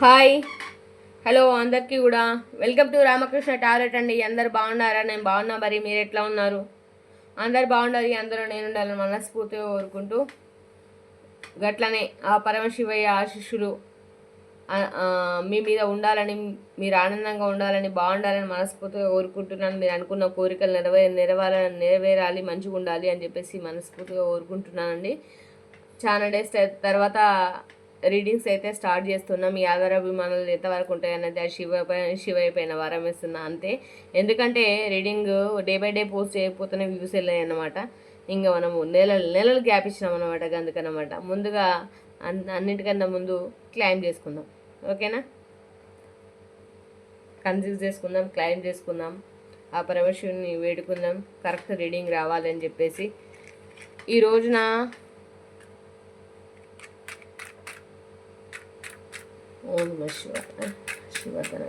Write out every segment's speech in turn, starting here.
Hi. Hello అందరికీ కూడా. Welcome to Ramakrishna tarot అండి. అందరు బాగున్నారా? నేను బాగున్నా. మరి మీరు ఎట్లా ఉన్నారు? అందరు బాగుండాలి. అందరూ నేను ఉండాలని మనస్ఫూర్తిగా కోరుకుంటూ గట్లనే ఆ పరమశివయ్య ఆశిష్యులు మీ మీద ఉండాలని మీరు ఆనందంగా ఉండాలని బాగుండాలని మనస్ఫూర్తిగా కోరుకుంటున్నాను. మీరు అనుకున్న కోరికలు నెరవే నెరవేర నెరవేరాలి మంచిగా ఉండాలి అని చెప్పేసి మనస్ఫూర్తిగా కోరుకుంటున్నానండి. చాలా డేస్ తర్వాత రీడింగ్స్ అయితే స్టార్ట్ చేస్తున్నాం. మీ ఆధారాభిమానాలు ఎంతవరకు ఉంటాయన్నది ఆ శివ శివ పైన వారం వేస్తున్నా అంతే. ఎందుకంటే reading day by day post చేయకపోతేనే views వెళ్ళాయి అన్నమాట ఇంకా మనము నెలలు నెలలు గ్యాప్ ఇచ్చినాం అనమాట అందుకనమాట ముందుగా అన్ అన్నిటికన్నా ముందు క్లైమ్ చేసుకుందాం. ఓకేనా? కన్సీవ్ చేసుకుందాం క్లైమ్ చేసుకుందాం. ఆ పరమేశ్వరుని వేడుకుందాం. కరెక్ట్ రీడింగ్ రావాలని చెప్పేసి. ఈ రోజున ఓం నమ శివ శివర్ధన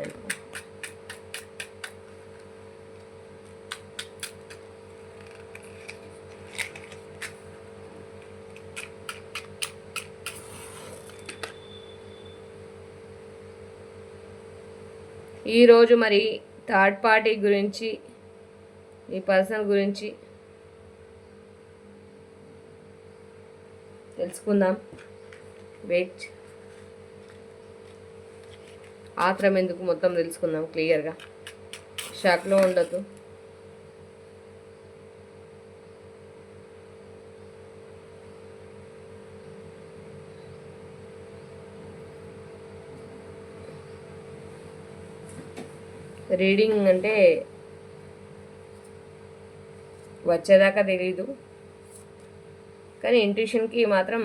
ఈరోజు మరి థర్డ్ పార్టీ గురించి ఈ పర్సన్ గురించి తెలుసుకుందాం. వెయిట్. ఆత్రం ఎందుకు మొత్తం తెలుసుకుందాం క్లియర్గా. షాక్లో ఉండదు రీడింగ్ అంటే వచ్చేదాకా తెలీదు. కానీ ఇంట్యూషన్కి మాత్రం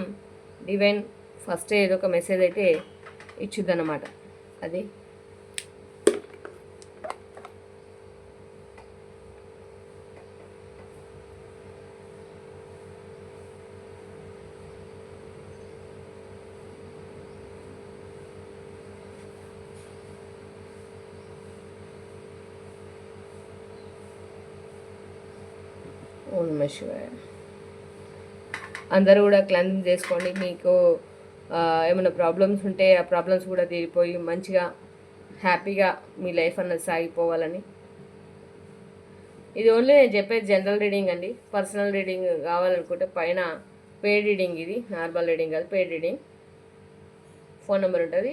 డివైన్ ఫస్ట్ ఏదో ఒక మెసేజ్ అయితే ఇచ్చుద్దన్నమాట. అది. ఓం నమ శివాయ. అందరూ కూడా క్లెన్జింగ్ చేసుకోండి. మీకు ఏమైనా ప్రాబ్లమ్స్ ఉంటే ఆ ప్రాబ్లమ్స్ కూడా తీరిపోయి మంచిగా హ్యాపీగా మీ లైఫ్ అన్నది సాగిపోవాలని. ఇది ఓన్లీ నేను చెప్పేది జనరల్ రీడింగ్ అండి. పర్సనల్ రీడింగ్ కావాలనుకుంటే పైన పేడ్ రీడింగ్ ఇది నార్మల్ రీడింగ్ కాదు పేడ్ రీడింగ్ ఫోన్ నెంబర్ ఉంటుంది.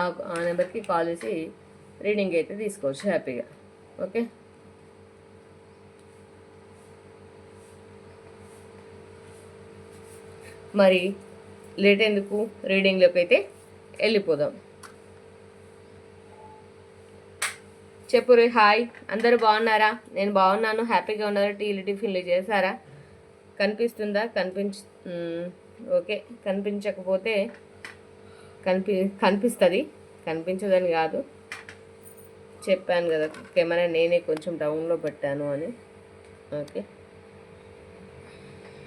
ఆ ఆ నెంబర్కి కాల్ చేసి రీడింగ్ అయితే తీసుకోవచ్చు హ్యాపీగా ఓకే మరి లేట్ ఎందుకు? రీడింగ్లోకి అయితే వెళ్ళిపోదాం చెప్పురు హాయ్. అందరూ బాగున్నారా? నేను బాగున్నాను. హ్యాపీగా ఉన్నారా? టీలు టిఫిన్లు చేశారా? కనిపిస్తుందా? కనిపించ ఓకే. కనిపించకపోతే కనిపి కనిపిస్తుంది. కనిపించదని కాదు. చెప్పాను కదా కెమెరా నేనే కొంచెం డౌన్లో పెట్టాను అని. ఓకే.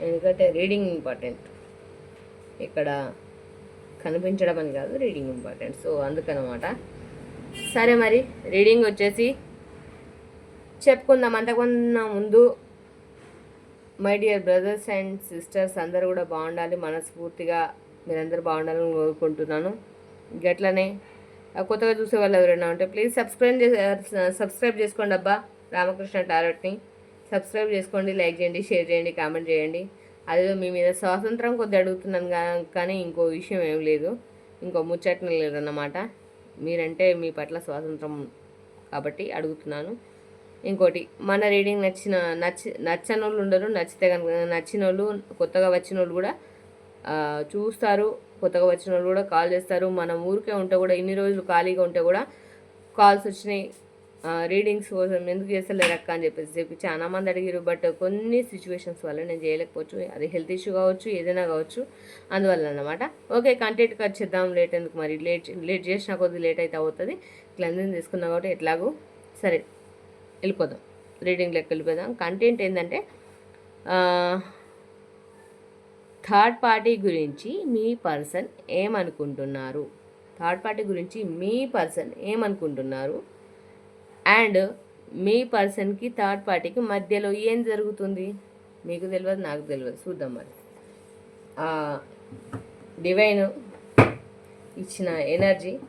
ఎందుకంటే రీడింగ్ ఇంపార్టెంట్. ఇక్కడ కనిపించడం అని కాదు రీడింగ్ ఇంపార్టెంట్ సో అందుకనమాట. సరే మరి రీడింగ్ వచ్చేసి చెప్పుకుందాం. అంతకున్న ముందు my dear brothers and sisters అందరూ కూడా బాగుండాలి మనస్ఫూర్తిగా మీరందరూ బాగుండాలని కోరుకుంటున్నాను. గట్లనే ఆ కొత్తగా చూసే వాళ్ళు ఎవరైనా ఉంటే ప్లీజ్ సబ్స్క్రైబ్ చేసి సబ్స్క్రైబ్ చేసుకోండి అబ్బా. రామకృష్ణ టారెట్ని. సబ్స్క్రైబ్ చేసుకోండి లైక్ చేయండి షేర్ చేయండి కామెంట్ చేయండి. అదే మీ మీద స్వాతంత్రం కొద్ది అడుగుతున్నాను కానీ ఇంకో విషయం ఏం లేదు. ఇంకో ముచ్చటన లేదన్నమాట. మీరంటే మీ పట్ల స్వాతంత్రం కాబట్టి అడుగుతున్నాను. ఇంకోటి మన రీడింగ్ నచ్చిన నచ్చి నచ్చని వాళ్ళు ఉండరు. నచ్చితే కనుక నచ్చిన వాళ్ళు కొత్తగా వచ్చిన వాళ్ళు కూడా చూస్తారు. కొత్తగా వచ్చిన వాళ్ళు కూడా కాల్ చేస్తారు. మనం ఊరికే ఉంటే కూడా ఇన్ని రోజులు ఖాళీగా ఉంటే కూడా కాల్స్ వచ్చినాయి. రీడింగ్స్ కోసం ఎందుకు చేస్తలేరు అక్క అని చెప్పేసి చెప్పి చాలా మంది అడిగారు బట్ కొన్ని సిచ్యువేషన్స్ వల్ల నేను చేయలేకపోవచ్చు. అది హెల్త్ ఇష్యూ కావచ్చు ఏదైనా కావచ్చు. అందువల్ల అనమాట ఓకే కంటెంట్కి వచ్చేద్దాం లేట్ ఎందుకు మరి? లేట్ లేట్ చేసినా కొద్ది లేట్ అయితే అవుతుంది. క్లెన్జింగ్ తీసుకున్నా కాబట్టి ఎట్లాగూ సరే వెళ్ళిపోదాం. రీడింగ్ లెక్క వెళ్ళిపోదాం. కంటెంట్ ఏంటంటే థర్డ్ పార్టీ గురించి మీ పర్సన్ ఏమనుకుంటున్నారు? థర్డ్ పార్టీ గురించి మీ పర్సన్ ఏమనుకుంటున్నారు? అండ్ మీ పర్సన్కి థర్డ్ పార్టీకి మధ్యలో ఏం జరుగుతుంది? మీకు తెలియదు నాకు తెలియదు చూద్దాం మరి. డివైన్ ఇచ్చిన ఎనర్జీ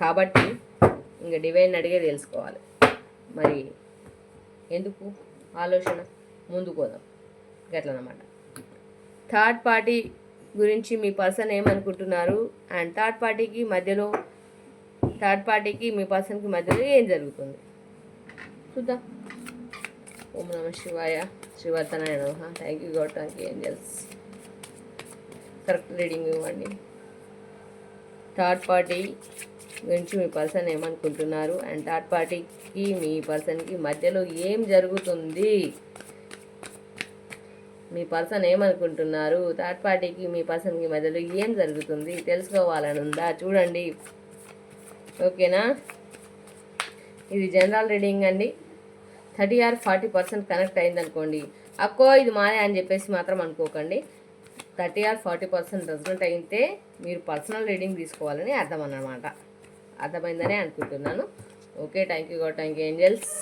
కాబట్టి ఇంకా డివైన్ అడిగే తెలుసుకోవాలి. మరి ఎందుకు? ఆలోచన. ముందుకు పోదాం. గట్లనమాట. థర్డ్ పార్టీ గురించి మీ పర్సన్ ఏమనుకుంటున్నారు? అండ్ థర్డ్ పార్టీకి మధ్యలో థర్డ్ పార్టీకి మీ పర్సన్కి మధ్యలో ఏం జరుగుతుంది? చూద్దాం. ఓం నమ శివాయ. శ్రీవర్ధనాయ thank you God thank you angels correct reading ఇవ్వండి. థర్డ్ పార్టీ గురించి మీ పర్సన్ ఏమనుకుంటున్నారు? అండ్ థర్డ్ పార్టీకి మీ పర్సన్కి మధ్యలో ఏం జరుగుతుంది? మీ పర్సన్ ఏమనుకుంటున్నారు? థర్డ్ పార్టీకి మీ పర్సన్కి మధ్యలో ఏం జరుగుతుంది? తెలుసుకోవాలని ఉందా చూడండి. ఓకేనా? ఇది జనరల్ రీడింగ్ అండి. Thirty or forty percent connect అయిందనుకోండి. అక్కో ఇది మానే అని చెప్పేసి మాత్రం అనుకోకండి. Thirty or forty percent result అయితే మీరు పర్సనల్ రీడింగ్ తీసుకోవాలని అర్థం అన్నమాట అర్థమైందనే అనుకుంటున్నాను. Okay thank you God thank you angels.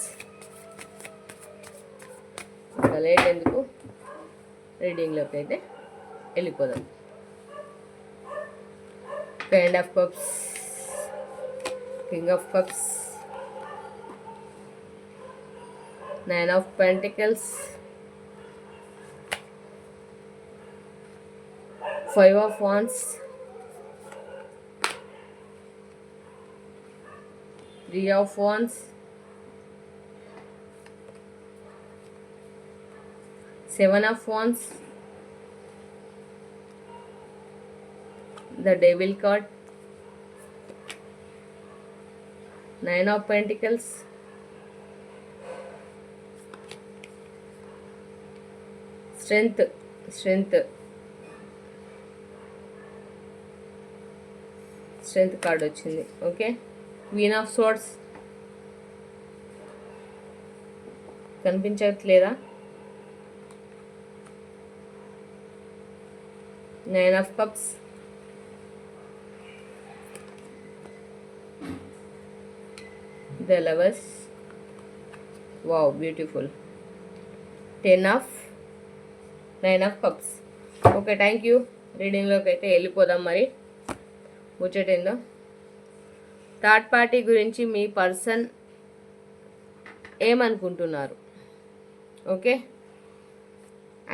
ఇంకా లేట్ ఎందుకు? రీడింగ్లోకి అయితే వెళ్ళిపోదాం. Kind of cups King of Cups, Nine of Pentacles, Five of Wands, Three of Wands, Seven of Wands, the Devil card. Nine of pentacles strength strength strength card వచ్చింది okay queen of swords కనిపించట్లేదా? Nine of cups the lovers. Wow beautiful. Ten of nine of cups okay thank you రీడింగ్లోకి అయితే వెళ్ళిపోదాం మరి. ముచ్చటేందో third party గురించి మీ person ఏమనుకుంటున్నారు? Okay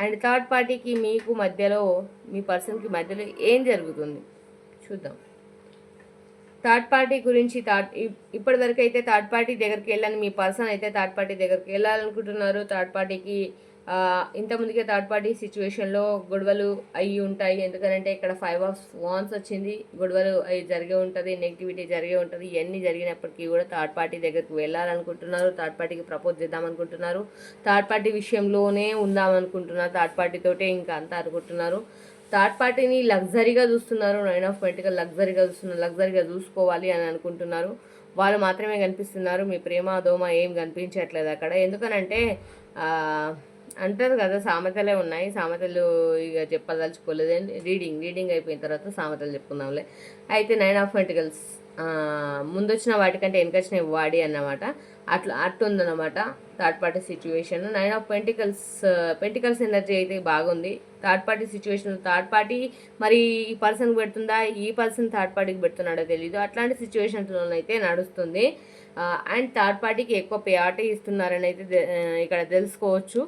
and third పార్టీకి మీకు మధ్యలో మీ పర్సన్కి మధ్యలో ఏం జరుగుతుంది? చూద్దాం. థర్డ్ పార్టీ గురించి థర్డ్ ఇప్పటివరకు అయితే థర్డ్ పార్టీ దగ్గరికి వెళ్ళాలని మీ పర్సన్ అయితే థర్డ్ పార్టీ దగ్గరికి వెళ్ళాలనుకుంటున్నారు. థర్డ్ పార్టీకి ఇంతకుముందుకే థర్డ్ పార్టీ సిచ్యువేషన్లో గొడవలు అయ్యి ఉంటాయి. ఎందుకంటే ఇక్కడ ఫైవ్ ఆఫ్ వాన్స్ వచ్చింది. గొడవలు అవి జరిగే ఉంటుంది నెగిటివిటీ జరిగే ఉంటుంది. ఇవన్నీ జరిగినప్పటికీ కూడా థర్డ్ పార్టీ దగ్గరికి వెళ్ళాలనుకుంటున్నారు. థర్డ్ పార్టీకి ప్రపోజ్ చేద్దామనుకుంటున్నారు. థర్డ్ పార్టీ విషయంలోనే ఉందామనుకుంటున్నారు. థర్డ్ పార్టీతోటే ఇంకా అంతా అనుకుంటున్నారు. థర్డ్ పార్టీని లగ్జరీగా చూస్తున్నారు నైన్ ఆఫ్ పెంటికల్ లగ్జరీగా చూస్తున్నారు లగ్జరీగా చూసుకోవాలి అని అనుకుంటున్నారు. వాళ్ళు మాత్రమే కనిపిస్తున్నారు మీ ప్రేమ దోమ ఏం కనిపించట్లేదు అక్కడ. ఎందుకనంటే అంటారు కదా సామెతలే ఉన్నాయి. సామెతలు ఇక చెప్పదలుచుకోలేదు. రీడింగ్ రీడింగ్ అయిపోయిన తర్వాత సామెతలు చెప్పుకుందాంలే. అయితే నైన్ ఆఫ్ పెంటికల్స్ ముందొచ్చిన వాటికంటే వెనకొచ్చిన వాడి అన్నమాట. అట్లా అట్టుందన్నమాట third party situation. Nine of pentacles pentacles energy అయితే బాగుంది. Third party situation third party మరి ఈ పర్సన్కి పెడుతుందా? ఈ పర్సన్ థర్డ్ పార్టీకి పెడుతున్నాడో తెలియదు అట్లాంటి సిచ్యువేషన్స్లోనైతే నడుస్తుంది. అండ్ థర్డ్ పార్టీకి ఎక్కువ ప్రయారిటీ ఇస్తున్నారని అయితే ఇక్కడ తెలుసుకోవచ్చు.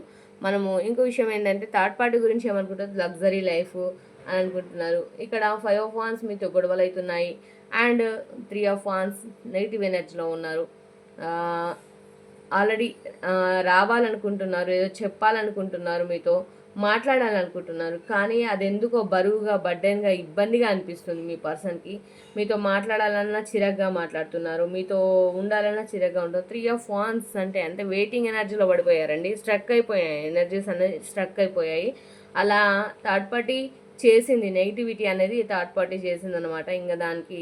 మనము ఇంకో విషయం ఏంటంటే థర్డ్ పార్టీ గురించి ఏమనుకుంటుంది లగ్జరీ లైఫ్ అని అనుకుంటున్నారు. ఇక్కడ ఫైవ్ ఆఫ్ వాన్స్ మీతో గొడవలు అవుతున్నాయి. And three of wands negative ఎనర్జీలో ఉన్నారు. ఆల్రెడీ రావాలనుకుంటున్నారు. ఏదో చెప్పాలనుకుంటున్నారు మీతో. మాట్లాడాలనుకుంటున్నారు. కానీ అది ఎందుకో బరువుగా బర్డెన్గా ఇబ్బందిగా అనిపిస్తుంది మీ పర్సన్కి. మీతో మాట్లాడాలన్నా చిరగ్గా మాట్లాడుతున్నారు. మీతో ఉండాలన్నా చిరగ్గా ఉంటారు త్రీ ఆఫ్ వాన్స్ అంటే అంటే వెయిటింగ్ ఎనర్జీలో పడిపోయారండి. స్ట్రక్ అయిపోయాయి. ఎనర్జీస్ అనేది స్ట్రక్ అయిపోయాయి. అలా థర్డ్ పార్టీ చేసింది. నెగిటివిటీ అనేది థర్డ్ పార్టీ చేసింది అనమాట ఇంకా దానికి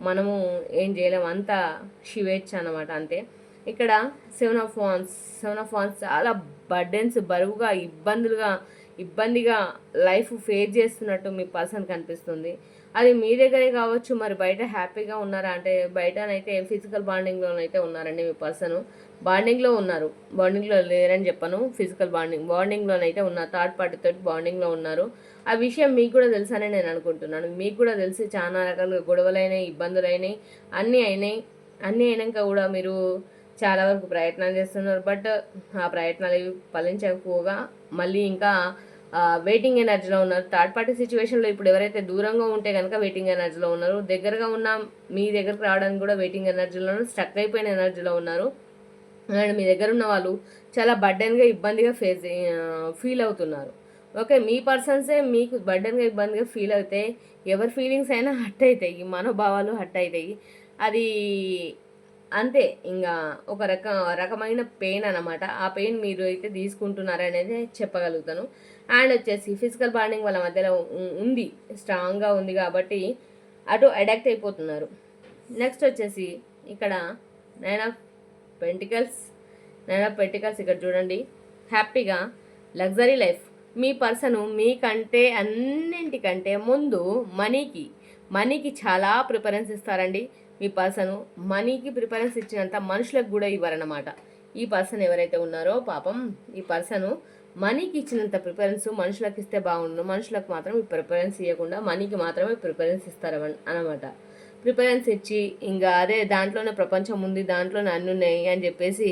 మనము ఏం చేయలేము అంతా శివేచ్ఛ అనమాట అంతే. ఇక్కడ seven of wands seven of wands చాలా బర్డెన్స్ బరువుగా ఇబ్బందులుగా ఇబ్బందిగా లైఫ్ ఫేస్ చేస్తున్నట్టు మీ పర్సన్ కనిపిస్తుంది. అది మీ దగ్గరే కావచ్చు మరి బయట హ్యాపీగా ఉన్నారా? అంటే బయటనైతే ఫిజికల్ బాండింగ్లోనైతే ఉన్నారండి మీ పర్సన్. బాండింగ్లో ఉన్నారు. బాండింగ్లో లేరని చెప్పను. ఫిజికల్ బాండింగ్ బాండింగ్లోనైతే ఉన్నారు. థర్డ్ పార్టీతో బాండింగ్లో ఉన్నారు. ఆ విషయం మీకు కూడా తెలుసని నేను అనుకుంటున్నాను. మీకు కూడా తెలిసి చాలా రకాలుగా గొడవలైనాయి ఇబ్బందులైనాయి. అన్నీ అయినాయి. అన్నీ అయినాక కూడా మీరు చాలా వరకు ప్రయత్నాలు చేస్తున్నారు. బట్ ఆ ప్రయత్నాలు ఏవి ఫలించకపోగా మళ్ళీ ఇంకా వెయిటింగ్ ఎనర్జీలో ఉన్నారు. థర్డ్ పార్టీ సిచ్యువేషన్లో ఇప్పుడు ఎవరైతే దూరంగా ఉంటే కనుక వెయిటింగ్ ఎనర్జీలో ఉన్నారు. దగ్గరగా ఉన్న మీ దగ్గరకు రావడానికి కూడా వెయిటింగ్ ఎనర్జీలో స్టక్ అయిపోయిన ఎనర్జీలో ఉన్నారు. అండ్ మీ దగ్గర ఉన్న వాళ్ళు చాలా బర్డెన్గా ఇబ్బందిగా ఫేస్ ఫీల్ అవుతున్నారు. ఓకే మీ పర్సన్సే మీకు బర్డెన్గా ఇబ్బందిగా ఫీల్ అవుతాయి ఎవరి ఫీలింగ్స్ అయినా హట్ అవుతాయి. మనోభావాలు హట్ అవుతాయి. అది అంతే ఇంకా ఒక రక రకమైన పెయిన్ అనమాట ఆ పెయిన్ మీరు అయితే తీసుకుంటున్నారు అనేది చెప్పగలుగుతాను. అండ్ వచ్చేసి ఫిజికల్ బాండింగ్ వాళ్ళ మధ్యలో ఉంది స్ట్రాంగ్గా ఉంది కాబట్టి అటు అడాక్ట్ అయిపోతున్నారు. నెక్స్ట్ వచ్చేసి ఇక్కడ nine of pentacles nine of pentacles ఇక్కడ చూడండి. హ్యాపీగా లగ్జరీ లైఫ్ మీ పర్సన్ మీకంటే అన్నింటికంటే ముందు మనీకి మనీకి చాలా ప్రిఫరెన్స్ ఇస్తారండి. మీ పర్సన్ మనీకి ప్రిఫరెన్స్ ఇచ్చినంత మనుషులకు కూడా ఇవ్వరన్నమాట. ఈ పర్సన్ ఎవరైతే ఉన్నారో పాపం ఈ పర్సన్ మనీకి ఇచ్చినంత ప్రిఫరెన్స్ మనుషులకు ఇస్తే బాగుండు మనుషులకు మాత్రం ఈ ప్రిఫరెన్స్ ఇవ్వకుండా మనీకి మాత్రమే ప్రిఫరెన్స్ ఇస్తారు అనమాట ప్రిఫరెన్స్ ఇచ్చి ఇంకా అదే దాంట్లోనే ప్రపంచం ఉంది దాంట్లోనే అన్ని ఉన్నాయి అని చెప్పేసి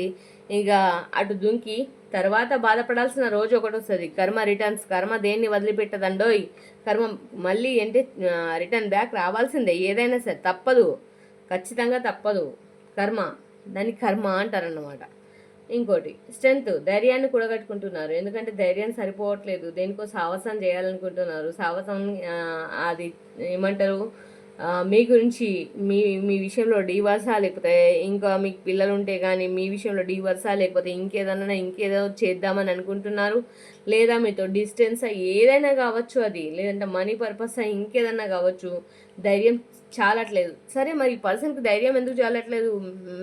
ఇంకా అటు దుంకి తర్వాత బాధపడాల్సిన రోజు ఒకటి వస్తుంది. కర్మ రిటర్న్స్ కర్మ దేన్ని వదిలిపెట్టదండోయ్? కర్మ మళ్ళీ ఏంటి రిటర్న్ బ్యాక్ రావాల్సిందే. ఏదైనా సరే తప్పదు. ఖచ్చితంగా తప్పదు. కర్మ. దాన్ని కర్మ అంటారన్నమాట. ఇంకోటి స్ట్రెంత్ ధైర్యాన్ని కూడగట్టుకుంటున్నారు. ఎందుకంటే ధైర్యం సరిపోవట్లేదు. దేనికో సాహసం చేయాలనుకుంటున్నారు. సాహసం అది ఏమంటారు? మీ గురించి మీ మీ విషయంలో డివర్సా లేకపోతే ఇంకా మీకు పిల్లలు ఉంటే కానీ మీ విషయంలో డివర్సా లేకపోతే ఇంకేదన్నా ఇంకేదో చేద్దామని అనుకుంటున్నారు. లేదా మీతో డిస్టెన్స్ ఏదైనా కావచ్చు అది. లేదంటే మనీ పర్పస్ ఇంకేదన్నా కావచ్చు. ధైర్యం చాలట్లేదు. సరే మరి ఈ పర్సన్కి ధైర్యం ఎందుకు చాలట్లేదు?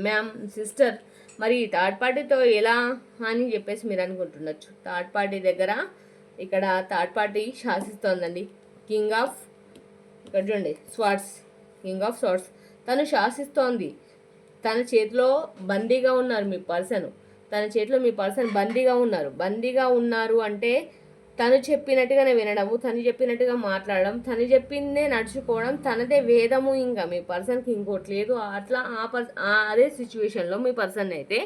మ్యామ్ సిస్టర్ మరి థర్డ్ పార్టీతో ఎలా అని చెప్పేసి మీరు అనుకుంటుండొచ్చు. థర్డ్ పార్టీ దగ్గర ఇక్కడ థర్డ్ పార్టీ శాసిస్తోందండి. కింగ్ ఆఫ్ ఇక్కడ చూడండి స్వాట్స్ కింగ్ ఆఫ్ స్వాట్స్ తను శాసిస్తోంది. తన చేతిలో బందీగా ఉన్నారు మీ పర్సన్. తన చేతిలో మీ పర్సన్ బందీగా ఉన్నారు. బందీగా ఉన్నారు అంటే తను చెప్పినట్టుగానే వినడము తను చెప్పినట్టుగా మాట్లాడడం తను చెప్పిందే నడుచుకోవడం తనదే వేదము ఇంకా. మీ పర్సన్కి ఇంకోటి లేదు. అట్లా ఆ పర్స అదే సిచ్యువేషన్లో మీ పర్సన్ అయితే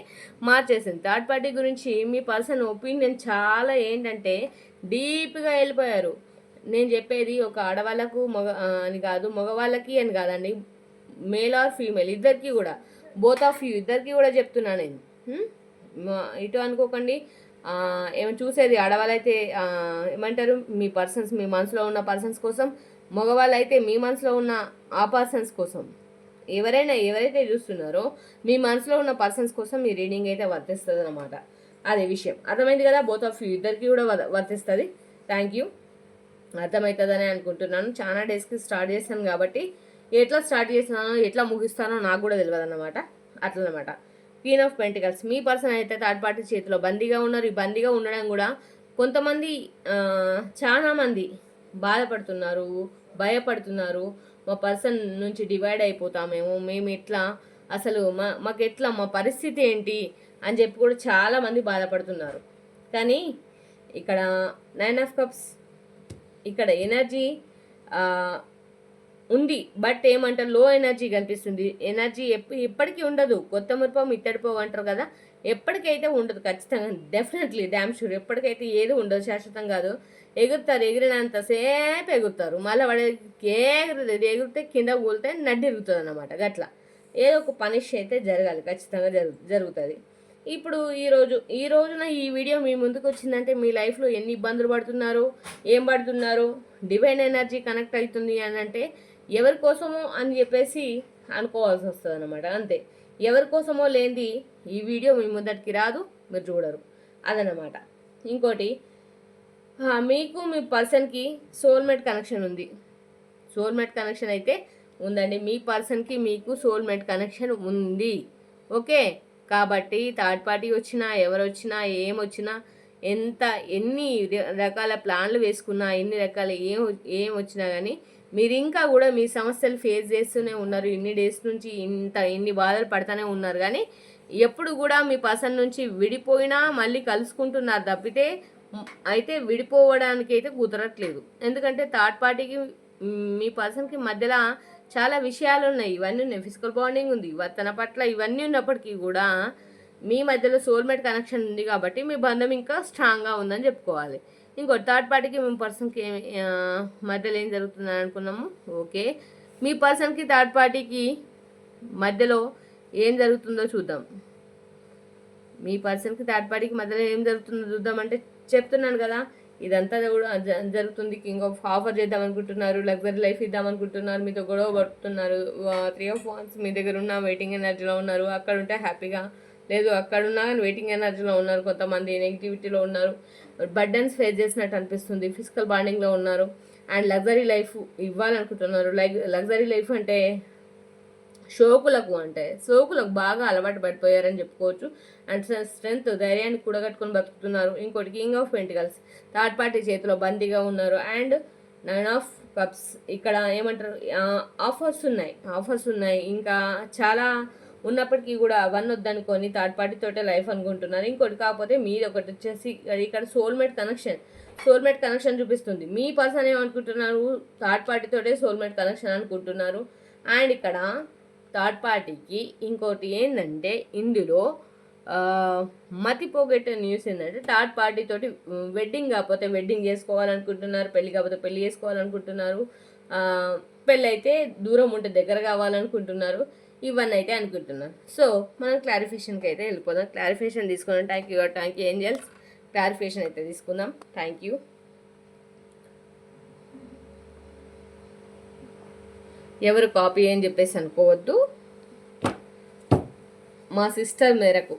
మార్చేసింది. థర్డ్ పార్టీ గురించి మీ పర్సన్ ఒపీనియన్ చాలా ఏంటంటే డీప్గా వెళ్ళిపోయారు. నేను చెప్పేది ఒక ఆడవాళ్ళకు మగ అని కాదు మగవాళ్ళకి అని కాదండి. మేల్ ఆర్ ఫీమేల్ ఇద్దరికి కూడా. బోత్ ఆఫ్ యూ ఇద్దరికి కూడా చెప్తున్నా నేను. ఇటు అనుకోకండి. ఏమో చూసేది ఆడవాళ్ళైతే ఏమంటారు మీ పర్సన్స్ మీ మనసులో ఉన్న పర్సన్స్ కోసం మగవాళ్ళు అయితే మీ మనసులో ఉన్న ఆ పర్సన్స్ కోసం. ఎవరైనా ఎవరైతే చూస్తున్నారో మీ మనసులో ఉన్న పర్సన్స్ కోసం మీ రీడింగ్ అయితే వర్తిస్తుంది అనమాట అదే విషయం. అర్థమైంది కదా? బోత్ ఆఫ్ యూ ఇద్దరికి కూడా వర్తిస్తుంది. థ్యాంక్ యూ అర్థమవుతుందని అనుకుంటున్నాను. చాలా డేస్కి స్టార్ట్ చేశాను కాబట్టి ఎట్లా స్టార్ట్ చేసినానో ఎట్లా ముగిస్తానో నాకు కూడా తెలియదు అనమాట అట్లనమాట క్వీన్ ఆఫ్ పెంటికల్స్ మీ పర్సన్ అయితే థర్డ్ పార్టీ చేతిలో బందీగా ఉన్నారు. ఈ బందీగా ఉండడం కూడా కొంతమంది చాలామంది బాధపడుతున్నారు భయపడుతున్నారు. మా పర్సన్ నుంచి డివైడ్ అయిపోతామేమో మేము ఎట్లా అసలు మా మాకు ఎట్లా మా పరిస్థితి ఏంటి అని చెప్పి కూడా చాలామంది బాధపడుతున్నారు. కానీ ఇక్కడ నైన్ ఆఫ్ కప్స్ ఇక్కడ ఎనర్జీ ఉంది. బట్ ఏమంటారు? లో ఎనర్జీ కనిపిస్తుంది. ఎనర్జీ ఎప్పు ఎప్పటికీ ఉండదు. కొత్త మురిపం ఇత్తడిపోవు అంటారు కదా. ఎప్పటికైతే ఉండదు ఖచ్చితంగా. డెఫినెట్లీ డ్యామ్ షూర్ ఎప్పటికైతే ఏది ఉండదు శాశ్వతం కాదు. ఎగురుతారు ఎగిరినంతసేపు ఎగురుతారు. మళ్ళీ వాడికి ఎగురుతుంది ఎగిరితే కింద కూలితే నడ్డిరుగుతుంది అనమాట గట్లా. ఏదో ఒక పనిష్ అయితే జరగాలి. ఖచ్చితంగా జరుగు జరుగుతుంది. ఇప్పుడు ఈరోజు ఈ రోజున ఈ వీడియో మీ ముందుకు వచ్చిందంటే మీ లైఫ్లో ఎన్ని ఇబ్బందులు పడుతున్నారు? ఏం పడుతున్నారు? డివైన్ ఎనర్జీ కనెక్ట్ అవుతుంది అని అంటే ఎవరి కోసమో అని చెప్పేసి అనుకోవాల్సి వస్తుంది అనమాట అంతే. ఎవరి కోసమో లేనిది ఈ వీడియో మీ ముందటికి రాదు మీరు చూడరు. అదనమాట ఇంకోటి మీకు మీ పర్సన్కి సోల్మేట్ కనెక్షన్ ఉంది. సోల్మేట్ కనెక్షన్ అయితే ఉందండి. మీ పర్సన్కి మీకు సోల్మేట్ కనెక్షన్ ఉంది. ఓకే? కాబట్టి థర్డ్ పార్టీ వచ్చినా ఎవరు వచ్చినా ఏమొచ్చినా వచ్చినా ఎంత ఎన్ని రకాల ప్లాన్లు వేసుకున్నా ఎన్ని రకాల ఏం ఏం వచ్చినా కానీ మీరు ఇంకా కూడా మీ సమస్యలు ఫేస్ చేస్తూనే ఉన్నారు. ఇన్ని డేస్ నుంచి ఇంత ఇన్ని బాధలు పడుతూనే ఉన్నారు. కానీ ఎప్పుడు కూడా మీ పర్సన్ నుంచి విడిపోయినా మళ్ళీ కలుసుకుంటున్నారు తప్పితే అయితే విడిపోవడానికి అయితే కుదరట్లేదు. ఎందుకంటే థర్డ్ పార్టీకి మీ పర్సన్కి మధ్యలో చాలా విషయాలు ఉన్నాయి. ఇవన్నీ ఉన్నాయి. ఫిజికల్ బాండింగ్ ఉంది. తన పట్ల ఇవన్నీ ఉన్నప్పటికీ కూడా మీ మధ్యలో సోల్మేట్ కనెక్షన్ ఉంది కాబట్టి మీ బంధం ఇంకా స్ట్రాంగ్గా ఉందని చెప్పుకోవాలి. ఇంకో థర్డ్ పార్టీకి మేము పర్సన్కి మధ్యలో ఏం జరుగుతుందని అనుకున్నాము? ఓకే. మీ పర్సన్కి థర్డ్ పార్టీకి మధ్యలో ఏం జరుగుతుందో చూద్దాం. మీ పర్సన్కి థర్డ్ పార్టీకి మధ్యలో ఏం జరుగుతుందో చూద్దామంటే చెప్తున్నాను కదా ఇదంతా కూడా జ- జరుగుతుంది. కింగ్ ఆఫ్ ఆఫర్ చేద్దాం అనుకుంటున్నారు లగ్జరీ లైఫ్ ఇద్దాం అనుకుంటున్నారు మీతో గొడవ పడుతున్నారు. త్రీ ఆఫ్ వాన్స్ మీ దగ్గర ఉన్న వెయిటింగ్ ఎనర్జీలో ఉన్నారు. అక్కడ ఉంటే హ్యాపీగా లేదు అక్కడ ఉన్నా కానీ వెయిటింగ్ ఎనర్జీలో ఉన్నారు కొంతమంది నెగిటివిటీలో ఉన్నారు. బర్డన్స్ ఫేస్ చేసినట్టు అనిపిస్తుంది. ఫిజికల్ బాండింగ్లో ఉన్నారు. అండ్ లగ్జరీ లైఫ్ ఇవ్వాలనుకుంటున్నారు. లైక్ లగ్జరీ లైఫ్ అంటే షోకులకు అంటే సోకులకు బాగా అలవాటు పడిపోయారని చెప్పుకోవచ్చు. అండ్ స్ట్రెంత్ ధైర్యాన్ని కూడగట్టుకొని బతుకుతున్నారు. ఇంకోటి king of pentacles third party చేతిలో బందీగా ఉన్నారు. అండ్ నైన్ ఆఫ్ కప్స్ ఇక్కడ ఏమంటారు? ఆఫర్స్ ఉన్నాయి. ఆఫర్స్ ఉన్నాయి. ఇంకా చాలా ఉన్నప్పటికీ కూడా అవన్నీ వద్దనుకొని థర్డ్ పార్టీతోటే లైఫ్ అనుకుంటున్నారు. ఇంకోటి కాకపోతే మీది ఒకటి వచ్చేసి ఇక్కడ- సోల్మేట్ కనెక్షన్ సోల్మేట్ కనెక్షన్ చూపిస్తుంది. మీ పర్సన్ ఏమనుకుంటున్నారు? థర్డ్ పార్టీ తోటే సోల్మేట్ కనెక్షన్ అనుకుంటున్నారు. అండ్ ఇక్కడ థర్డ్ పార్టీకి ఇంకోటి ఏంటంటే ఇందులో మతిపోగొట్టే న్యూస్ ఏంటంటే థర్డ్ పార్టీ తోటి వెడ్డింగ్ కాకపోతే వెడ్డింగ్ చేసుకోవాలనుకుంటున్నారు పెళ్ళి కాకపోతే పెళ్ళి చేసుకోవాలనుకుంటున్నారు పెళ్ళైతే పెళ్ళి అయితే దూరం ఉంటే దగ్గర కావాలనుకుంటున్నారు. ఇవన్నీ అయితే అనుకుంటున్నాను. సో మనం క్లారిఫికేషన్కి అయితే వెళ్ళిపోదాం. క్లారిఫికేషన్ తీసుకున్నాం. Thank you thank you angels clarification అయితే తీసుకుందాం. థ్యాంక్ యూ ఎవరు కాపీ అని చెప్పేసి అనుకోవద్దు. మా సిస్టర్ మేరకు.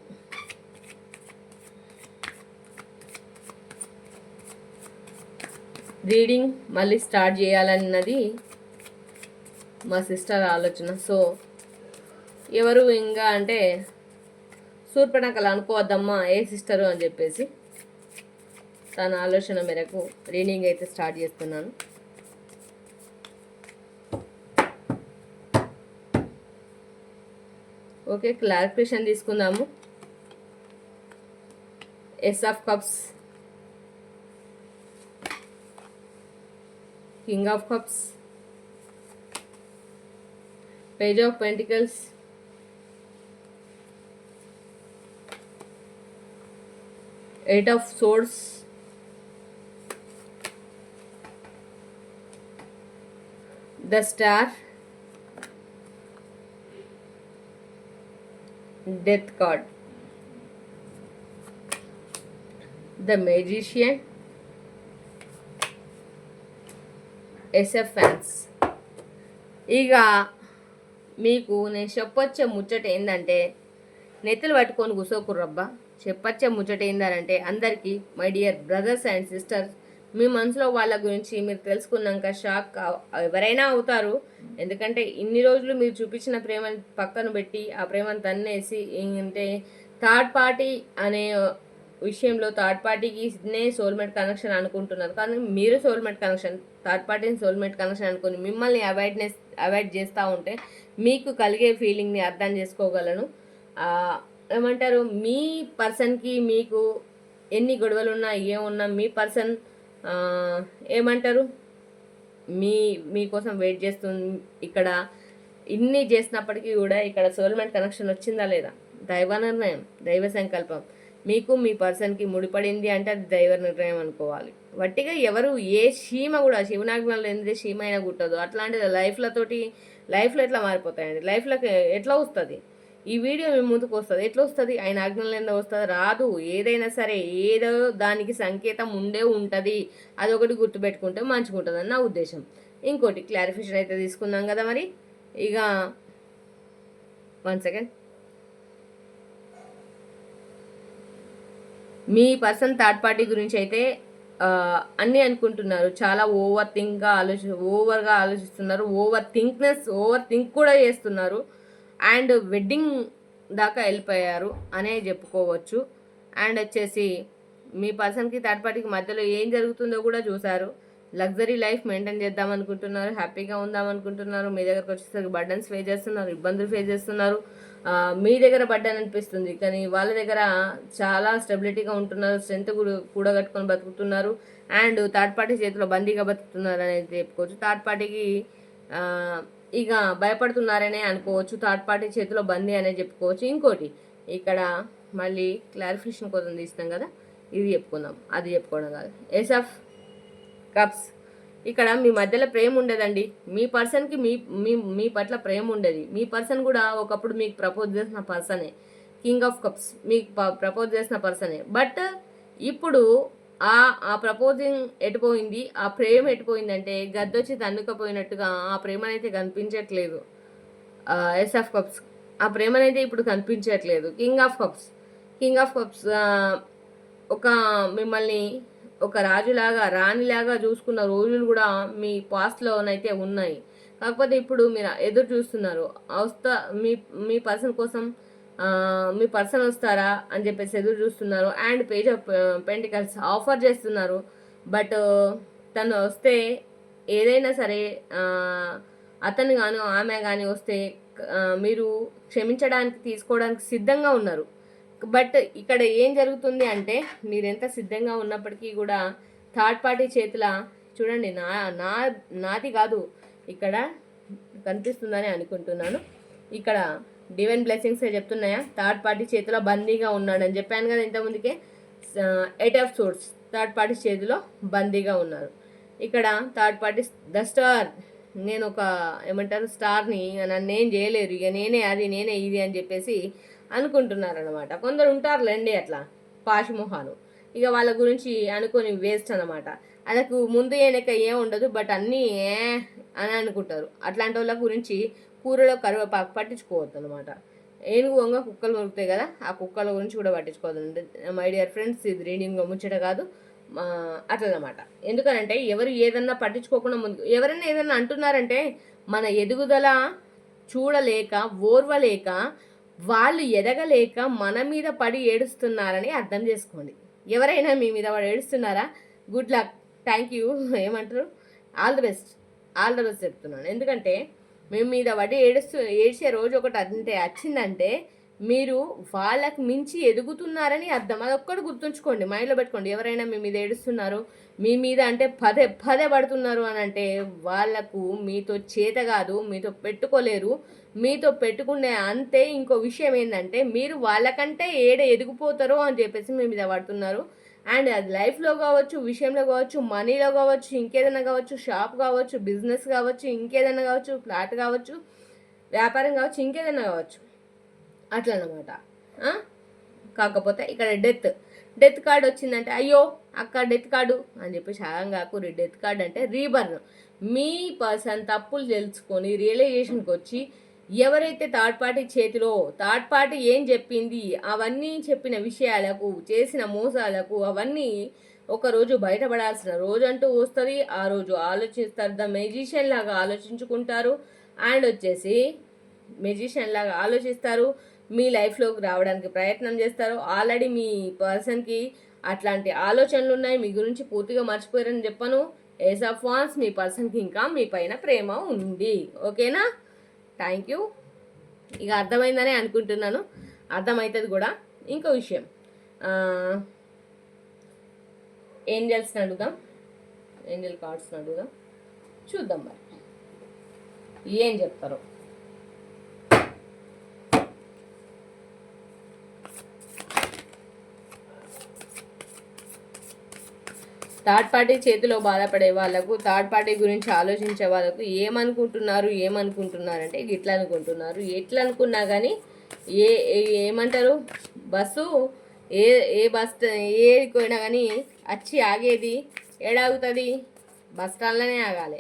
రీడింగ్ మళ్ళీ స్టార్ట్ చేయాలన్నది మా సిస్టర్ ఆలోచన. సో ఎవరు ఇంకా అంటే శూర్పణకలు అనుకోవద్దమ్మా ఏ సిస్టరు అని చెప్పేసి తన ఆలోచన మేరకు రీడింగ్ అయితే స్టార్ట్ చేస్తున్నాను. ఓకే క్లారిఫికేషన్ తీసుకుందాము. Ace of cups king of cups page of pentacles eight of swords the star death card the magician ace of fans ఇక మీకు నేను చెప్పొచ్చే ముచ్చట ఏంటంటే నెత్తలు పట్టుకొని కూసోకుర్రబ్బా చెప్పొచ్చే ముచ్చట ఏందనంటే అందరికీ my dear brothers and sisters మీ మనసులో వాళ్ళ గురించి మీరు తెలుసుకున్నాక షాక్ ఎవరైనా అవుతారు. ఎందుకంటే ఇన్ని రోజులు మీరు చూపించిన ప్రేమని పక్కన పెట్టి ఆ ప్రేమను తన్నేసి ఏంటంటే థర్డ్ పార్టీ అనే విషయంలో థర్డ్ పార్టీకి నే సోల్మేట్ కనెక్షన్ అనుకుంటున్నారు. కానీ మీరు సోల్మేట్ కనెక్షన్ థర్డ్ పార్టీని సోల్మేట్ కనెక్షన్ అనుకుని మిమ్మల్ని అవాయిడ్నెస్ అవాయిడ్ చేస్తూ ఉంటే మీకు కలిగే ఫీలింగ్ని అర్థం చేసుకోగలను. ఏమంటారు? మీ పర్సన్కి మీకు ఎన్ని గొడవలు ఉన్నా ఏమున్నా మీ పర్సన్ ఏమంటారు? మీ మీకోసం వెయిట్ చేస్తుంది ఇక్కడ. ఇన్ని చేసినప్పటికీ కూడా ఇక్కడ సోల్మెంట్ కనెక్షన్ వచ్చిందా లేదా? దైవ నిర్ణయం దైవ సంకల్పం. మీకు మీ పర్సన్కి ముడిపడింది అంటే అది దైవ నిర్ణయం అనుకోవాలి. వట్టిగా ఎవరు ఏ సీమ కూడా శివనాజ్ఞలు ఎందుకు సీమ అయినా కుట్టదు. అట్లాంటిది లైఫ్లతోటి లైఫ్లో ఎట్లా మారిపోతాయండి? లైఫ్లోకి ఎట్లా వస్తుంది? ఈ వీడియో మీ ముందుకు వస్తుంది. ఎట్లా వస్తుంది? ఆయన ఆజ్ఞలు వస్తుంది రాదు. ఏదైనా సరే ఏదో దానికి సంకేతం ఉండే ఉంటుంది. అదొకటి గుర్తుపెట్టుకుంటే మంచిగా ఉంటుందని నా ఉద్దేశం. ఇంకోటి క్లారిఫికేషన్ అయితే తీసుకుందాం కదా మరి. ఇక వన్ సెకండ్ మీ పర్సన్ థర్డ్ పార్టీ గురించి అయితే అన్నీ అనుకుంటున్నారు. చాలా ఓవర్ థింక్గా ఆలోచి ఓవర్గా ఆలోచిస్తున్నారు. ఓవర్ థింక్నెస్ ఓవర్ థింక్ కూడా చేస్తున్నారు. అండ్ వెడ్డింగ్ దాకా వెళ్ళిపోయారు అనే చెప్పుకోవచ్చు. అండ్ వచ్చేసి మీ పర్సన్కి థర్డ్ పార్టీకి మధ్యలో ఏం జరుగుతుందో కూడా చూశారు. లగ్జరీ లైఫ్ మెయింటైన్ చేద్దాం అనుకుంటున్నారు హ్యాపీగా ఉందాం అనుకుంటున్నారు మీ దగ్గరకు వచ్చేసరికి బర్డన్స్ ఫేస్ చేస్తున్నారు ఇబ్బందులు ఫేస్ చేస్తున్నారు. మీ దగ్గర బడ్డన్ అనిపిస్తుంది కానీ వాళ్ళ దగ్గర చాలా స్టెబిలిటీగా ఉంటున్నారు స్ట్రెంత్ కూడా కట్టుకొని బతుకుతున్నారు. అండ్ థర్డ్ పార్టీ చేతిలో బందీగా బతుకుతున్నారు అనేది చెప్పుకోవచ్చు. థర్డ్ పార్టీకి ఇక భయపడుతున్నారనే అనుకోవచ్చు థర్డ్ పార్టీ చేతిలో బందీ అనే చెప్పుకోవచ్చు. ఇంకోటి ఇక్కడ మళ్ళీ క్లారిఫికేషన్ కోసం తీస్తాం కదా ఇది చెప్పుకుందాం అది చెప్పుకోవడం కాదు. ఎస్ ఆఫ్ కప్స్ ఇక్కడ మీ మధ్యలో ప్రేమ ఉండదండి. మీ పర్సన్కి మీ మీ మీ పట్ల ప్రేమ ఉండేది. మీ పర్సన్ కూడా ఒకప్పుడు మీకు ప్రపోజ్ చేసిన పర్సనే. కింగ్ ఆఫ్ కప్స్ మీకు ప్రపోజ్ చేసిన పర్సనే. బట్ ఇప్పుడు ఆ ఆ ప్రపోజింగ్ ఎటుపోయింది? ఆ ప్రేమ ఎటుపోయిందంటే గద్దొచ్చి తన్నుకపోయినట్టుగా ఆ ప్రేమ అయితే కనిపించట్లేదు ఎస్ ఆఫ్ కప్స్ ఆ ప్రేమ అయితే ఇప్పుడు కనిపించట్లేదు. King of cups king of cups ఒక మిమ్మల్ని ఒక రాజులాగా రాణిలాగా చూసుకున్న రోజులు కూడా మీ పాస్ట్లోనైతే ఉన్నాయి. కాకపోతే ఇప్పుడు మీరు ఎదురు చూస్తున్నారు. అవస్థ మీ మీ పర్సన్ కోసం మీ పర్సన్ వస్తారా అని చెప్పేసి ఎదురు చూస్తున్నారు. And page of pentacles offer చేస్తున్నారు. బట్ తను వస్తే ఏదైనా సరే అతను కానీ ఆమె కానీ వస్తే మీరు క్షమించడానికి తీసుకోవడానికి సిద్ధంగా ఉన్నారు. బట్ ఇక్కడ ఏం జరుగుతుంది అంటే మీరు ఎంత సిద్ధంగా ఉన్నప్పటికీ కూడా థర్డ్ పార్టీ చేతుల చూడండి నా నా నాది కాదు. ఇక్కడ కనిపిస్తుందని అనుకుంటున్నాను. ఇక్కడ డివైన్ బ్లెస్సింగ్స్ చెప్తున్నాయా? థర్డ్ పార్టీ చేతిలో బందీగా ఉన్నాడని చెప్పాను కదా ఇంతకుముందుకే. Eight of swords third party చేతిలో బందీగా ఉన్నారు. ఇక్కడ థర్డ్ పార్టీ ద స్టార్ నేను ఒక ఏమంటారు స్టార్ని నన్ను ఏం చేయలేరు. ఇక నేనే అది నేనే ఇది అని చెప్పేసి అనుకుంటున్నారనమాట కొందరు ఉంటారులేండి అట్లా పాశుమొహాలు. ఇక వాళ్ళ గురించి అనుకొని వేస్ట్ అనమాట వాళ్ళకు ముందు వెనక ఏం ఉండదు బట్ అన్నీ ఏ అని అనుకుంటారు. అట్లాంటి వాళ్ళ గురించి కూరలో కరివేపాకు పట్టించుకోవద్దు అనమాట ఏనుగు వంగ కుక్కలు దొరుకుతాయి కదా ఆ కుక్కల గురించి కూడా పట్టించుకోవద్దు. మై డియర్ ఫ్రెండ్స్ ఇది రీడింగ్ ముచ్చట కాదు అట్లనమాట ఎందుకనంటే ఎవరు ఏదన్నా పట్టించుకోకుండా ముందు ఎవరైనా ఏదన్నా అంటున్నారంటే మన ఎదుగుదల చూడలేక ఓర్వలేక వాళ్ళు ఎదగలేక మన మీద పడి ఏడుస్తున్నారని అర్థం చేసుకోండి. ఎవరైనా మీ మీద పడి ఏడుస్తున్నారా? గుడ్ లక్ థ్యాంక్ యూ ఏమంటారు? All the best all the best చెప్తున్నాను. ఎందుకంటే మేము మీద పడి ఏడుస్తూ ఏడ్చే రోజు ఒకటి అంటే వచ్చిందంటే మీరు వాళ్ళకు మించి ఎదుగుతున్నారని అర్థం. అది ఒక్కటి గుర్తుంచుకోండి మైండ్లో పెట్టుకోండి. ఎవరైనా మీ మీద ఏడుస్తున్నారు మీ మీద అంటే పదే పదే పడుతున్నారు అని అంటే వాళ్ళకు మీతో చేత కాదు మీతో పెట్టుకోలేరు. మీతో పెట్టుకునే అంతే ఇంకో విషయం ఏంటంటే మీరు వాళ్ళకంటే ఏడ ఎదిగిపోతారో అని చెప్పేసి మీ మీద పడుతున్నారు. అండ్ అది లైఫ్లో కావచ్చు విషయంలో కావచ్చు మనీలో కావచ్చు ఇంకేదైనా కావచ్చు షాప్ కావచ్చు బిజినెస్ కావచ్చు ఇంకేదైనా కావచ్చు ఫ్లాట్ కావచ్చు వ్యాపారం కావచ్చు ఇంకేదైనా కావచ్చు. అట్లా అనమాట కాకపోతే ఇక్కడ డెత్. డెత్ కార్డ్ వచ్చిందంటే అయ్యో అక్క డెత్ కార్డు అని చెప్పి శాగంగాకు డెత్ కార్డ్ అంటే రీబర్న్. మీ పర్సన్ తప్పులు తెలుసుకొని రియలైజేషన్కి వచ్చి ఎవరైతే థర్డ్ పార్టీ చేతిలో థర్డ్ పార్టీ ఏం చెప్పింది అవన్నీ చెప్పిన విషయాలకు చేసిన మోసాలకు అవన్నీ ఒకరోజు బయటపడాల్సిన రోజు అంటూ వస్తుంది. ఆ రోజు ఆలోచిస్తారు ద మెజిషియన్ లాగా ఆలోచించుకుంటారు. అండ్ వచ్చేసి మెజిషియన్ లాగా ఆలోచిస్తారు. మీ లైఫ్లోకి రావడానికి ప్రయత్నం చేస్తారు. ఆల్రెడీ మీ పర్సన్కి అట్లాంటి ఆలోచనలు ఉన్నాయి. మీ గురించి పూర్తిగా మర్చిపోయారని చెప్పను. ఏస్ ఆఫ్ వాన్స్ మీ పర్సన్కి ఇంకా మీ పైన ప్రేమ ఉంది. ఓకేనా? థ్యాంక్ యూ ఇక అర్థమైందనే అనుకుంటున్నాను. అర్థమవుతుంది కూడా. ఇంకో విషయం. ఏంజల్స్ని అడుగుదాం. ఏంజల్ కార్డ్స్ని అడుగుదాం. చూద్దాం మరి. ఏం చెప్తారో. థర్డ్ పార్టీ చేతిలో బాధపడే వాళ్ళకు థర్డ్ పార్టీ గురించి ఆలోచించే వాళ్ళకు ఏమనుకుంటున్నారు ఏమనుకుంటున్నారంటే ఇట్లా అనుకుంటున్నారు. ఎట్లా అనుకున్నా కానీ ఏ ఏమంటారు? బస్సు ఏ ఏ బస్ ఏడికి పోయినా కానీ వచ్చి ఆగేది ఏడాగుతుంది? బస్ స్టాండ్లోనే ఆగాలి.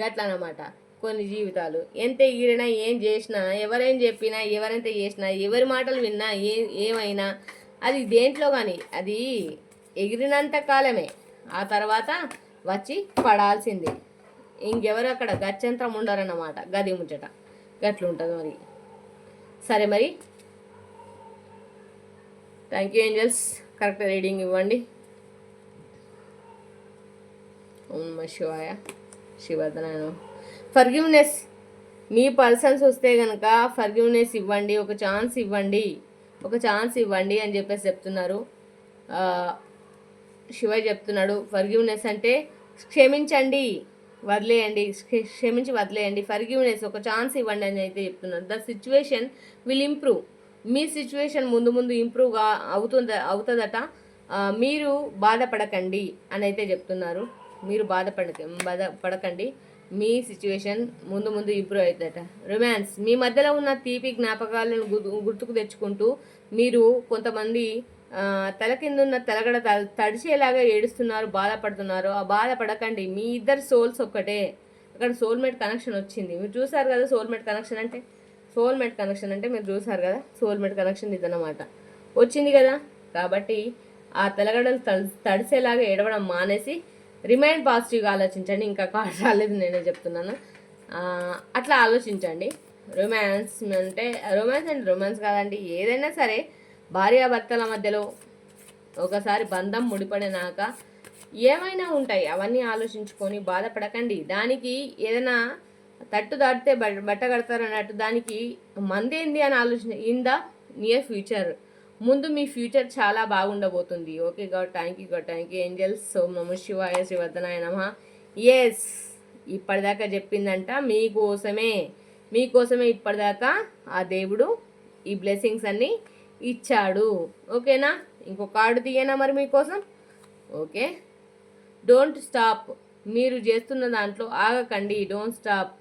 గట్లా అనమాట కొన్ని జీవితాలు. ఎంత ఎగిరినా ఏం చేసినా ఎవరేం చెప్పినా ఎవరెంత చేసినా ఎవరి మాటలు విన్నా ఏ ఏమైనా అది దేంట్లో కానీ అది ఎగిరినంత కాలమే. ఆ తర్వాత వచ్చి పడాల్సిందే. ఇంకెవరు అక్కడ గత్యంతరం ఉండరన్నమాట గది ముచ్చట. గట్లుంటుంది మరి. సరే మరి. Thank you angels correct reading ఇవ్వండి. ఓం శివాయ శివదనను ఫర్గివ్నెస్ మీ పర్సన్స్ వస్తే కనుక ఫర్గివ్నెస్ ఇవ్వండి ఒక ఛాన్స్ ఇవ్వండి. ఒక ఛాన్స్ ఇవ్వండి అని చెప్పేసి చెప్తున్నారు. శివయ్య చెప్తున్నాడు ఫర్గివ్నెస్ అంటే క్షమించండి వదిలేయండి క్షమించి వదిలేయండి ఫర్గివ్నెస్ ఒక ఛాన్స్ ఇవ్వండి అని అయితే చెప్తున్నారు ద సిచ్యువేషన్ విల్ ఇంప్రూవ్ మీ సిచ్యువేషన్ ముందు ముందు ఇంప్రూవ్గా అవుతుంద అవుతుందట. మీరు బాధపడకండి అని అయితే చెప్తున్నారు. మీరు బాధపడక బాధ పడకండి. మీ సిచ్యువేషన్ ముందు ముందు ఇంప్రూవ్ అవుతుందట. రొమాన్స్ మీ మధ్యలో ఉన్న తీపి జ్ఞాపకాలను గుర్తుకు తెచ్చుకుంటూ మీరు కొంతమంది తల కింద ఉన్న తలగడ తడిచేలాగా ఏడుస్తున్నారు బాధపడుతున్నారు. ఆ బాధపడకండి. మీ ఇద్దరు సోల్స్ ఒక్కటే. అక్కడ సోల్మేట్ కనెక్షన్ వచ్చింది. మీరు చూసారు కదా సోల్మేట్ కనెక్షన్ అంటే? సోల్మేట్ కనెక్షన్ అంటే మీరు చూసారు కదా? సోల్మేట్ కనెక్షన్ ఇదన్నమాట. వచ్చింది కదా? కాబట్టి ఆ తెలగడలు తడిసేలాగా ఏడవడం మానేసి రిమైండ్ పాజిటివ్గా ఆలోచించండి. ఇంకా కార్డ్ రాలేదు నేనే చెప్తున్నాను. అట్లా ఆలోచించండి. రొమాన్స్ అంటే రొమాన్స్ అండ్ రొమాన్స్ కాదండి. ఏదైనా సరే భార్యాభర్తల మధ్యలో ఒకసారి బంధం ముడిపడినాక ఏమైనా ఉంటాయి అవన్నీ ఆలోచించుకొని బాధపడకండి. దానికి ఏదైనా తట్టు దాటితే బట్ట కడతారు అన్నట్టు దానికి మందేంది అని ఆలోచన ఇన్ ద నియర్ ఫ్యూచర్ ముందు మీ ఫ్యూచర్ చాలా బాగుండబోతుంది. Okay God thank you God thank you angels so నమ శివాయ శ్రీవర్ధనాయ నమ. ఎస్ ఇప్పటిదాకా చెప్పిందంట మీకోసమే. మీకోసమే ఇప్పటిదాకా ఆ దేవుడు ఈ బ్లెస్సింగ్స్ అన్నీ ఇచ్చాడు. ఓకేనా? ఇంకో కార్డు తీయనా మరి మీకోసం? ఓకే. Don't stop. మీరు చేస్తున్న దాంట్లో ఆగకండి. Don't stop.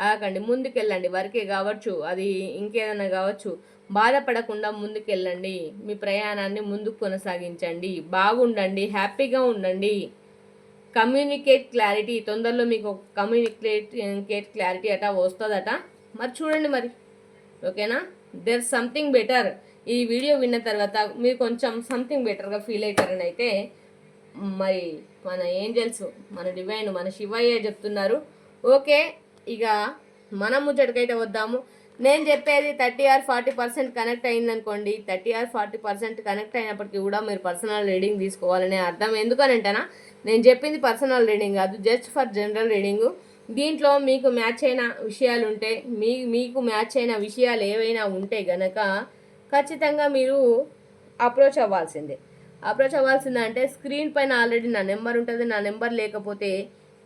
ఆగకండి. ముందుకెళ్ళండి. వరకే కావచ్చు. అది ఇంకేదైనా కావచ్చు. బాధపడకుండా ముందుకెళ్ళండి. మీ ప్రయాణాన్ని ముందుకు కొనసాగించండి. బాగుండండి. హ్యాపీగా ఉండండి. Communicate clarity. తొందరలో మీకు కమ్యూనికేట్ క్లారిటీ అట వస్తుందట. మరి చూడండి మరి. ఓకేనా? దెర్ సంథింగ్ బెటర్ ఈ వీడియో విన్న తర్వాత మీరు కొంచెం సంథింగ్ బెటర్గా ఫీల్ అవుతారని అయితే మరి మన ఏంజల్స్ మన డివైన్ మన శివయ్య చెప్తున్నారు. ఓకే ఇక మన ముచ్చటకైతే వద్దాము. నేను చెప్పేది thirty or forty percent connect అయిందనుకోండి thirty or forty percent connect అయినప్పటికీ కూడా మీరు పర్సనల్ రీడింగ్ తీసుకోవాలనే అర్థం. ఎందుకనంటేనా నేను చెప్పింది పర్సనల్ రీడింగ్ కాదు జస్ట్ ఫర్ జనరల్ రీడింగ్ దీంట్లో మీకు మ్యాచ్ అయిన విషయాలు ఉంటే మీ మీకు మ్యాచ్ అయిన విషయాలు ఏవైనా ఉంటే గనక ఖచ్చితంగా మీరు అప్రోచ్ అవ్వాల్సిందే. అప్రోచ్ అవ్వాల్సిందే అంటే స్క్రీన్ పైన ఆల్రెడీ నా నెంబర్ ఉంటుంది నా నెంబర్ లేకపోతే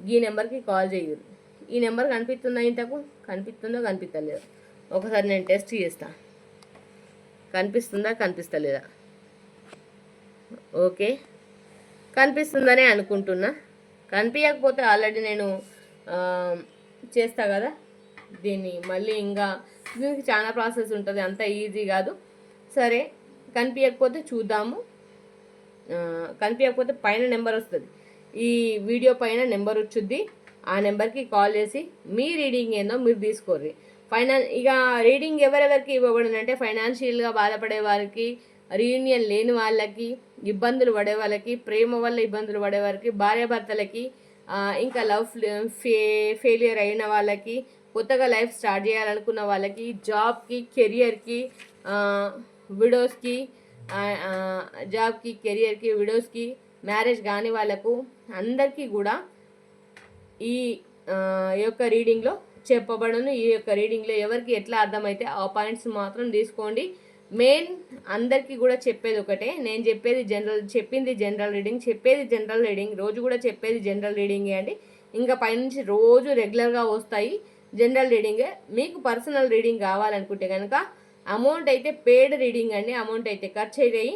ఈ నెంబర్కి కాల్ చేయరు. ఈ నెంబర్ కనిపిస్తుందా ఇంతకు? కనిపిస్తుందో కనిపిస్తలేదు. ఒకసారి నేను టెస్ట్ చేస్తా. కనిపిస్తుందా కనిపిస్తలేదా? ఓకే. కనిపిస్తుందనే అనుకుంటున్నా. కనిపించకపోతే ఆల్రెడీ నేను చేస్తా కదా? దీన్ని మళ్ళీ ఇంకా దీనికి చాలా ప్రాసెస్ ఉంటుంది అంత ఈజీ కాదు. సరే కనిపించకపోతే చూద్దాము. కనిపించకపోతే పైన నెంబర్ వస్తుంది. ఈ వీడియో పైన నెంబర్ వచ్చుద్ది. ఆ నెంబర్కి కాల్ చేసి మీ రీడింగ్ ఏందో మీరు తీసుకోర్రి. ఫైనాన్ ఇక రీడింగ్ ఎవరెవరికి ఇవ్వబడింది అంటే ఫైనాన్షియల్గా బాధపడే వారికి రీయూనియన్ లేని వాళ్ళకి ఇబ్బందులు పడే వాళ్ళకి ప్రేమ వల్ల ఇబ్బందులు పడే వారికి భార్యాభర్తలకి ఇంకా లవ్ ఫే ఫెయిలియర్ అయిన వాళ్ళకి కొత్తగా లైఫ్ స్టార్ట్ చేయాలనుకున్న వాళ్ళకి జాబ్కి కెరియర్కి విడోస్కి జాబ్కి కెరియర్కి విడోస్కి మ్యారేజ్ కాని వాళ్ళకు అందరికీ కూడా ఈ యొక్క రీడింగ్లో చెప్పబడను. ఈ యొక్క రీడింగ్లో ఎవరికి ఎట్లా అర్థమైతే ఆ పాయింట్స్ మాత్రం తీసుకోండి. మెయిన్ అందరికీ కూడా చెప్పేది ఒకటే. నేను చెప్పేది జనరల్ చెప్పింది జనరల్ రీడింగ్ చెప్పేది జనరల్ రీడింగ్ రోజు కూడా చెప్పేది జనరల్ రీడింగే అండి. ఇంకా పైనుంచి రోజు రెగ్యులర్గా వస్తాయి జనరల్ రీడింగే. మీకు పర్సనల్ రీడింగ్ కావాలనుకుంటే కనుక అమౌంట్ అయితే పేడ్ రీడింగ్ అండి. అమౌంట్ అయితే ఖర్చు అవుతాయి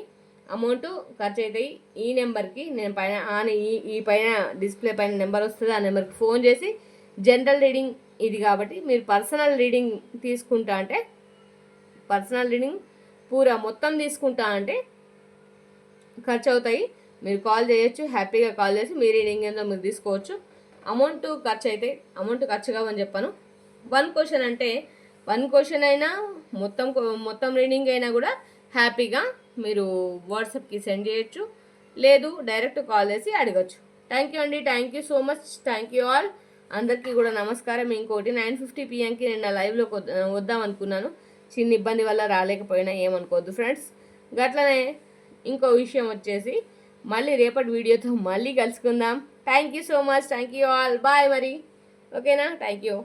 అమౌంట్ ఖర్చు అవుతాయి ఈ నెంబర్కి నేను పైన ఆన్ ఈ ఈ పైన డిస్ప్లే పైన నెంబర్ వస్తుంది. ఆ నెంబర్కి ఫోన్ చేసి జనరల్ రీడింగ్ ఇది కాబట్టి మీరు పర్సనల్ రీడింగ్ తీసుకుంటా అంటే పర్సనల్ రీడింగ్ పూరా మొత్తం తీసుకుంటా అంటే ఖర్చు అవుతాయి. మీరు కాల్ చేయొచ్చు. హ్యాపీగా కాల్ చేసి మీ రీడింగ్ ఏందో మీరు తీసుకోవచ్చు. అమౌంట్ ఖర్చు అయితే అమౌంట్ ఖర్చు కావని చెప్పాను. వన్ క్వశ్చన్ అంటే వన్ క్వశ్చన్ అయినా మొత్తం మొత్తం రీడింగ్ అయినా కూడా హ్యాపీగా మీరు వాట్సాప్కి సెండ్ చేయొచ్చు. లేదు డైరెక్ట్ కాల్ చేసి అడగచ్చు. థ్యాంక్ యూ అండి. Thank you so much thank you all అందరికీ కూడా నమస్కారం. ఇంకోటి నైన్ ఫిఫ్టీ పిఎంకి నేను లైవ్లోకి వద్దాం అనుకున్నాను. చిన్న ఇబ్బంది వల్ల రాలేకపోయినా ఏమనుకోవద్దు ఫ్రెండ్స్. గట్లనే ఇంకో విషయం వచ్చేసి మళ్ళీ రేపటి వీడియోతో మళ్ళీ కలుసుకుందాం. Thank you so much thank you all bye మరి. ఓకేనా? Thank you